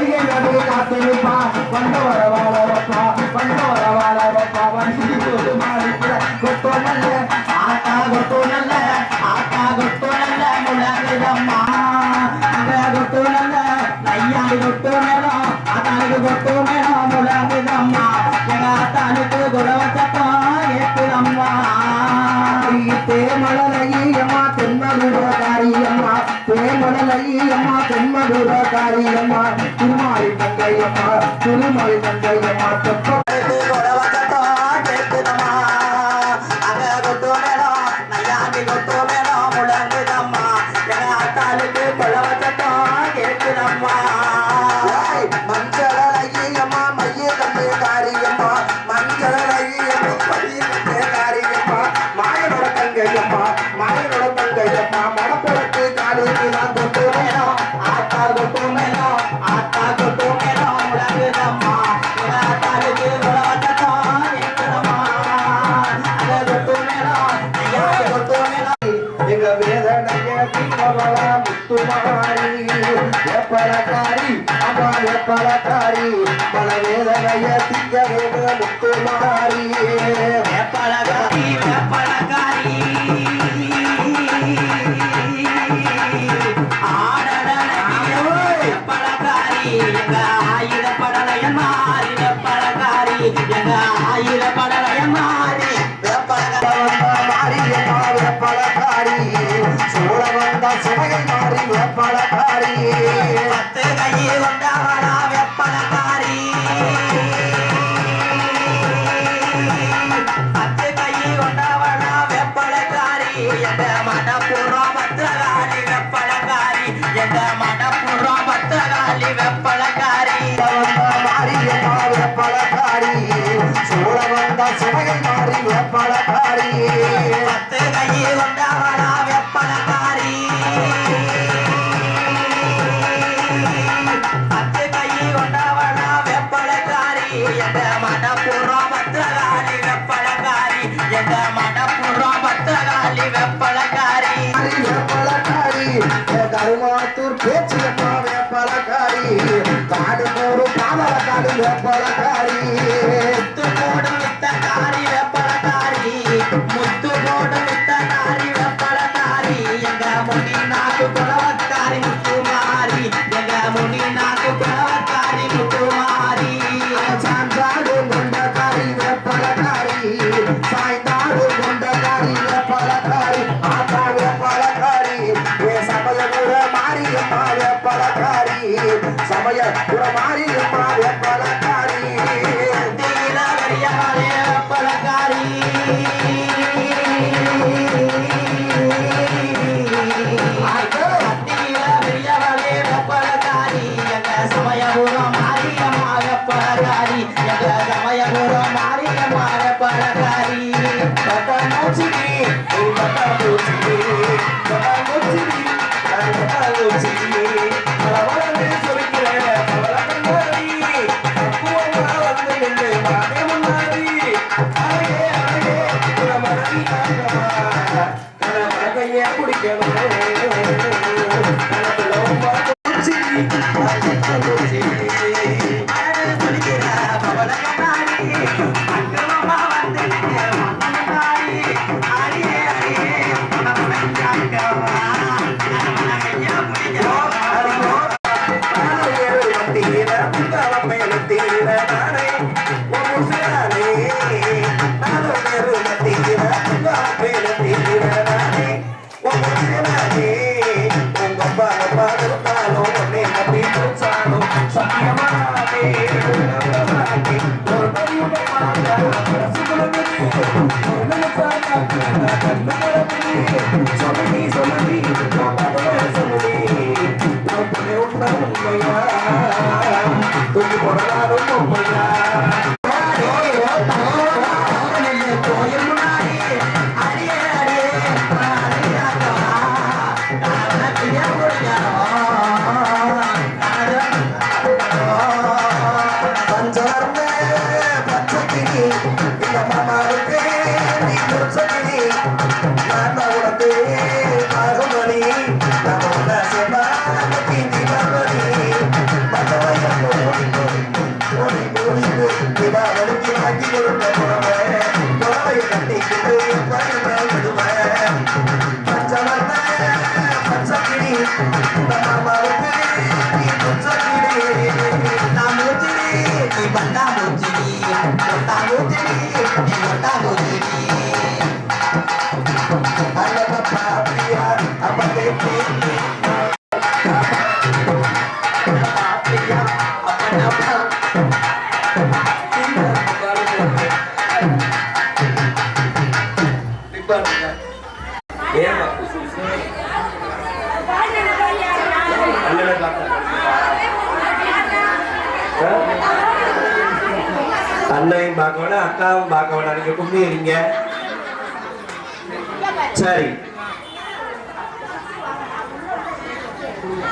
அதிக நடுவில் காத்தது திருமாரி தங்கையம்மா திருமாரி தங்கையம்மா தொப்ப ஜய திங்க முத்துமாரியே காலத்தூர் பேச்சு எப்பவே பலகாரி. காடு போரும் பாவலக்காடு பலகாரி காரி வெப்ப தொட்டு போடலாம் ரொம்ப அண்ணனையும் பார்க்க வேணாம் அக்காவும் பார்க்க வேணாம். நீங்க கும்பி சரி.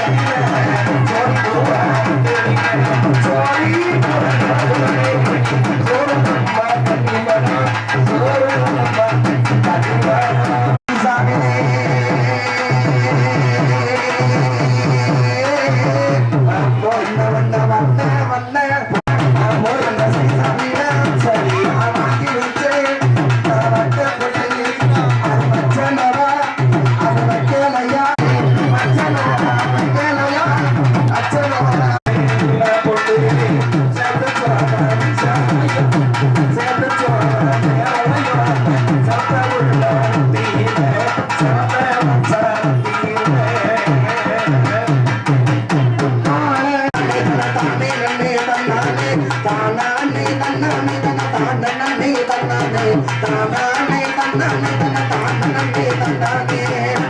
Yeah. தன்னானே தன்னானே தானானே தன்னானே தன்னானே தன்னானே.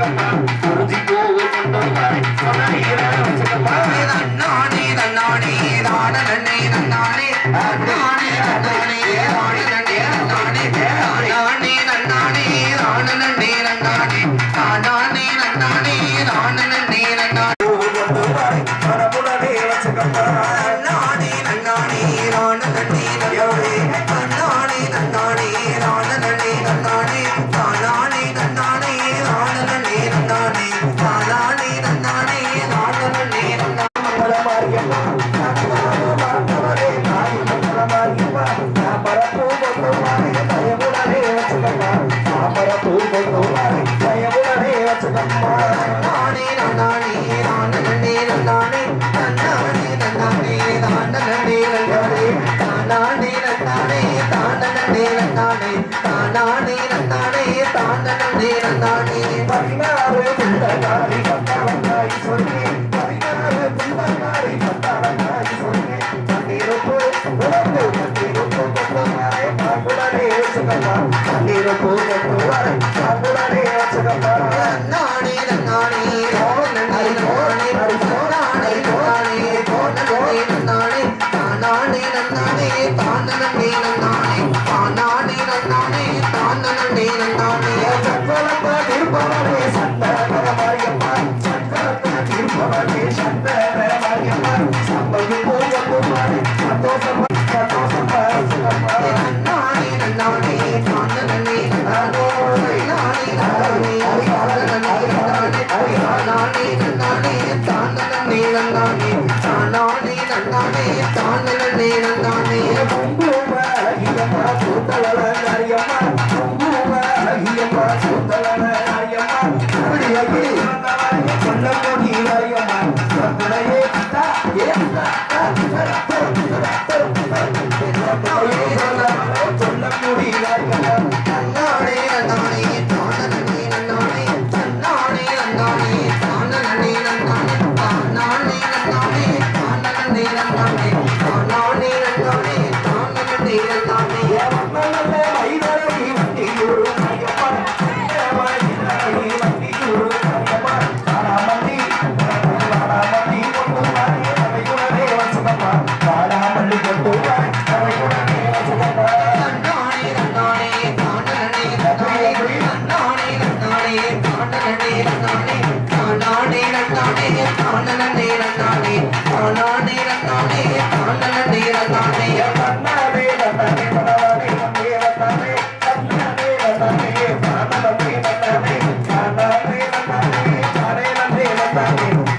Thank you. சுகமா தண்ணீருப்பு கொண்டுவாரே பாம்புடனே சுகமா மாரியம்மா நன்னானே வந்தே வந்தாலே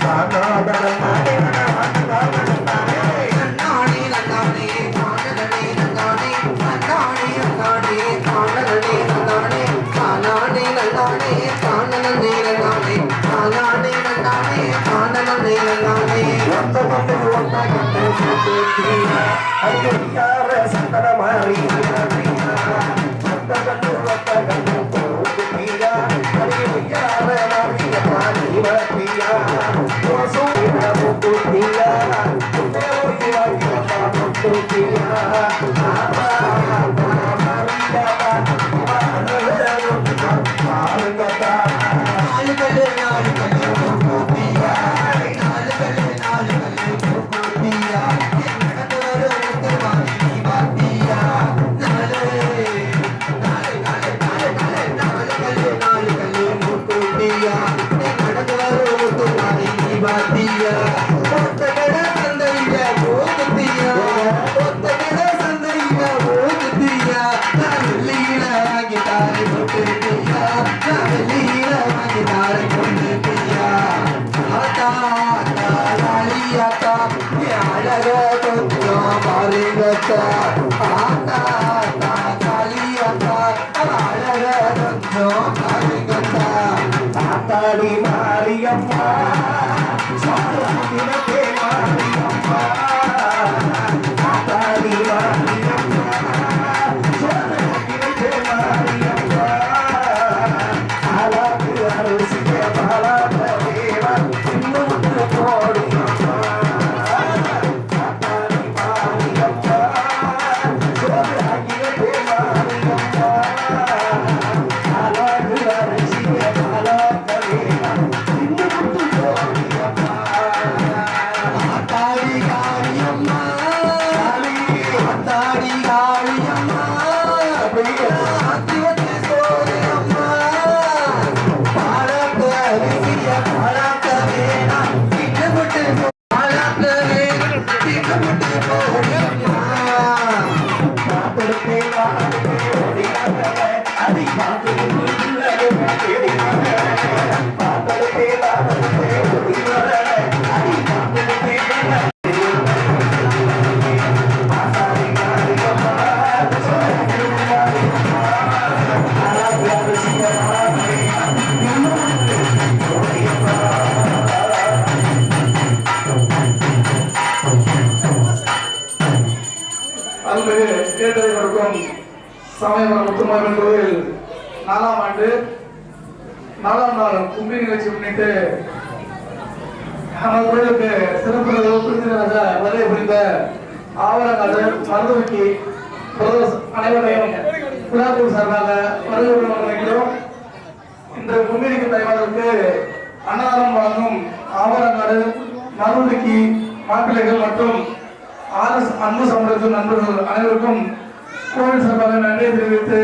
கோவில் சார்பாக நன்றியை தெரிவித்து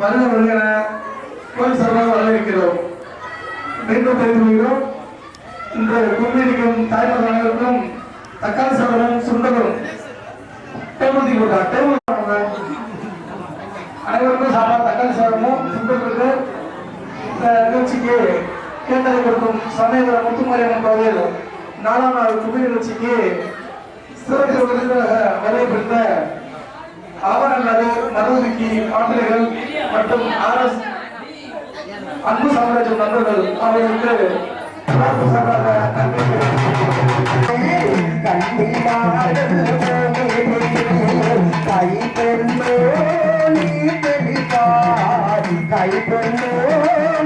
வருக வருக கோவில் சார்பாக வரவேற்கிறோம். மீண்டும் தெரிந்து கொள்கிறோம். இந்த கும்பிடிக்கும் தாய்மார் அனைவருக்கும் தக்காளி சாதமும் சுண்டலும். டேபிள் போட்டா டேபிள் அனைவருக்கும் சாப்பாடு தக்காளி சாதமும் சுண்டலுக்கு இந்த நிகழ்ச்சிக்கு கேட்டதை கொடுக்கும் சமயபுர முத்துமாரியம்மன் கோவில் நாலாம் நாள் கும்பி நிகழ்ச்சிக்கு சிறப்பு விருந்தினராக வரவேற்பிருந்த ஆவரணாடு மருதுக்கி மாப்பிள்ளைகள் மற்றும் ஆர்எஸ் அன்பு சாம்ராஜ்யம் நண்பர்கள் அவர்களுக்கு கை பெண்ணோ நீ தெளிப்பார் கை பெண்ணோ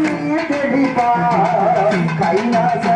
நீ தெளிப்பார் கைலாச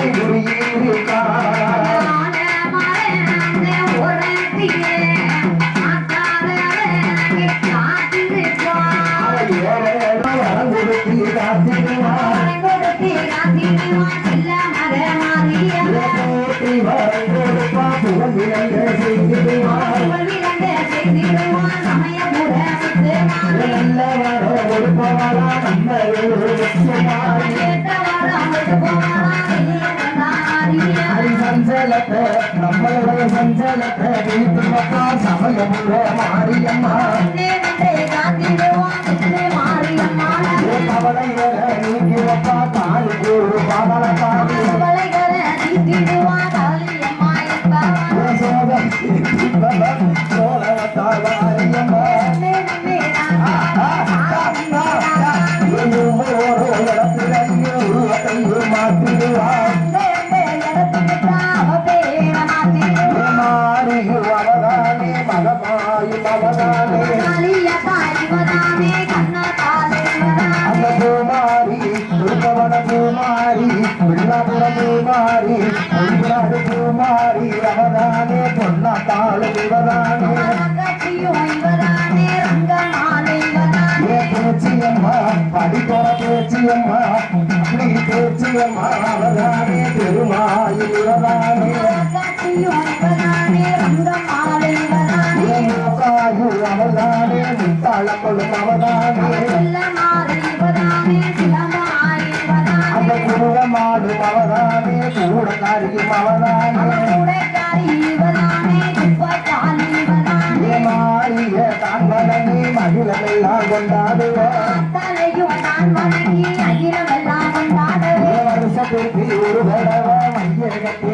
Ai, மக்கா சமயமுள்ள மாரியம்மா. கவலைகளை நீக்கிறப்பா காலுக்கு ஒரு பாவலக்காரி அப்படி பேச்சியம்மா அவதானே முத்தாளப்படும் அவதானே குருடமாடும் அவதானே அவதானே மாறிய தான் மகிழமெல்லாம் கொண்டாடுவோம். ஏ மனைவி ஒரு தடவை மையகத்தை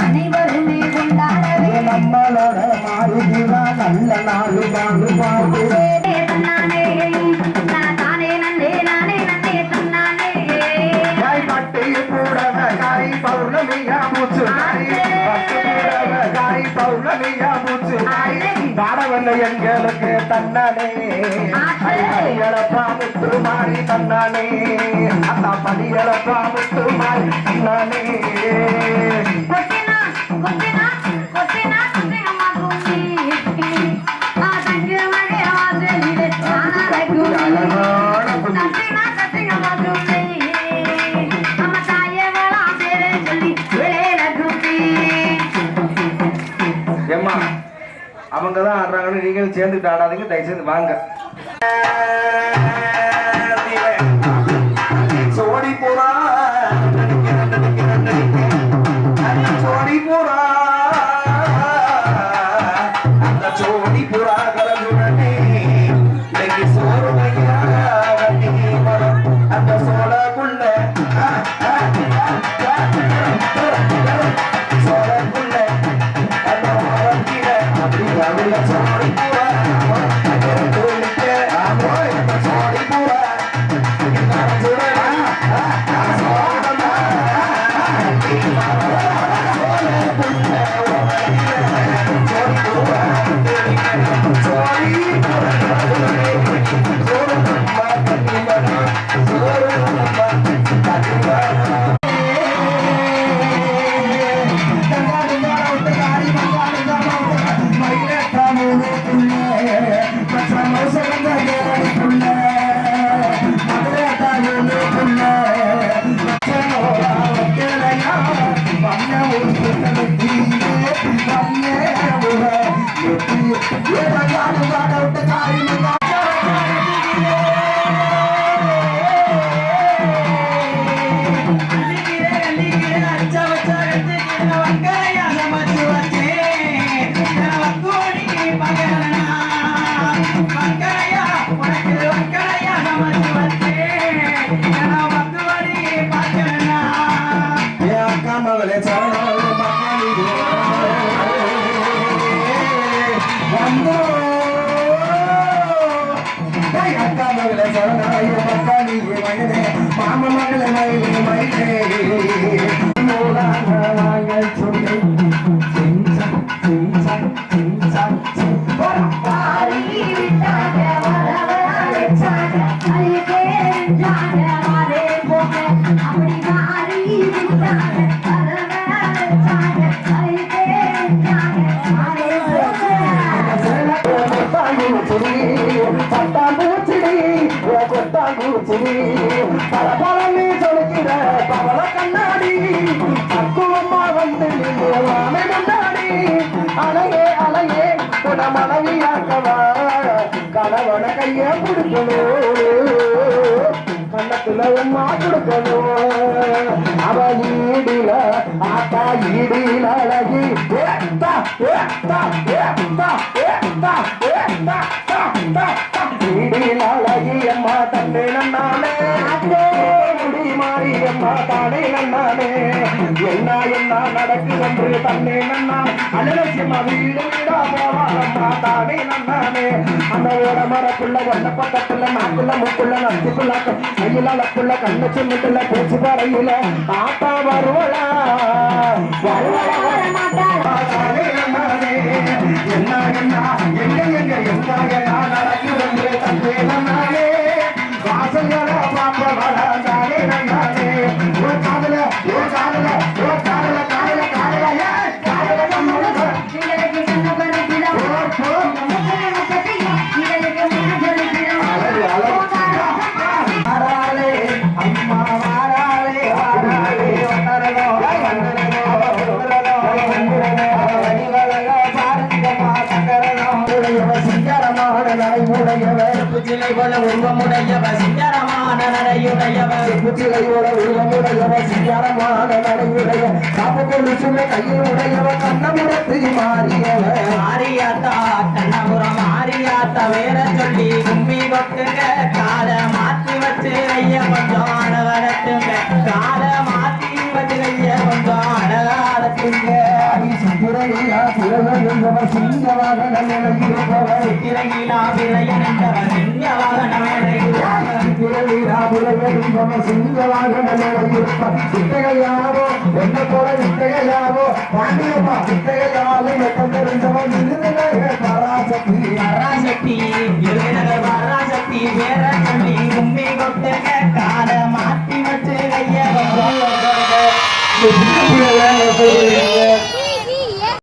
அனைவருமே கொண்டாடவே. நம்மளோட மாறுகிறா நல்ல நாடு பாடு பாடு எங்களுக்கு தன்னானே படியளப்பா முத்து மாறி தன்னானே அத்தா படியளப்பா முத்து மாறி தன்னானே நீங்கள் நீங்களும் சேர்ந்துட்டு ஆடாதீங்க தயவுசெய்து வாங்க. அப்படி கொட்டாம்பூச்சிடி சொல்கிற பவள கண்ணாடி பக்குவமா வந்து அலையே அலையே மனைவியாக்கவா கணவன கைய கண்ணத்துல உமா கொடுக்கணும் அவ ஈடில ஆத்தா ஈடில அழகி ஏத்தா ஏத்தா ஏத்தா தம்பி ஏத்தா ஈடில அழகி அம்மா தன்னை அம்மா தானே நன்னானே என்ன என்ன நடக்குதென்று தன்னே நன்னான் அலட்சியமா வீடு வீடா போவாரம்மா தானே நன்னானே அந்த ஓட மரக்குள்ள ஒன்ன பக்கத்துல நாக்குள்ள முக்குள்ள நச்சுக்குள்ள கையில லக்குள்ள கண்ணு சின்னத்துல பேச்சு பறையில ஆத்தா வருவலா. வருவலா தானே நன்னானே என்ன என்ன எங்க எங்க என்ன என்ன நடக்குதென்று தன்னை நன்னானே வாசல்களா காதல ஒரு காதல. போல உருவமுடையவ சிங்கரமான நடையுடையவ புச்சிலையோட உருவமுடையவ சிங்காரமான நடைமுடைய காப்பு கொண்டு சுமை கையில் உடையவ கண்ணமுடத்து மாறியவ மாரியாத்தா கண்ணபுரம் மாரியாத்தா வேற சொல்லி கும்மி கொட்டுங்க கால மாத்தி வச்சு ஐய கொஞ்சம் அழகடத்துங்க கால மாத்தி வச்சு ஐய கொஞ்சம் அழகாடத்துங்க சித்திரையா சிவகங்கவ சிங்கமாக நிலையிருப்பவ திரையிலா விளையனந்தவ என்ன போல பராசக்தி பராசக்தி பராசக்தி வேற சொல்லி கால வச்சு கையா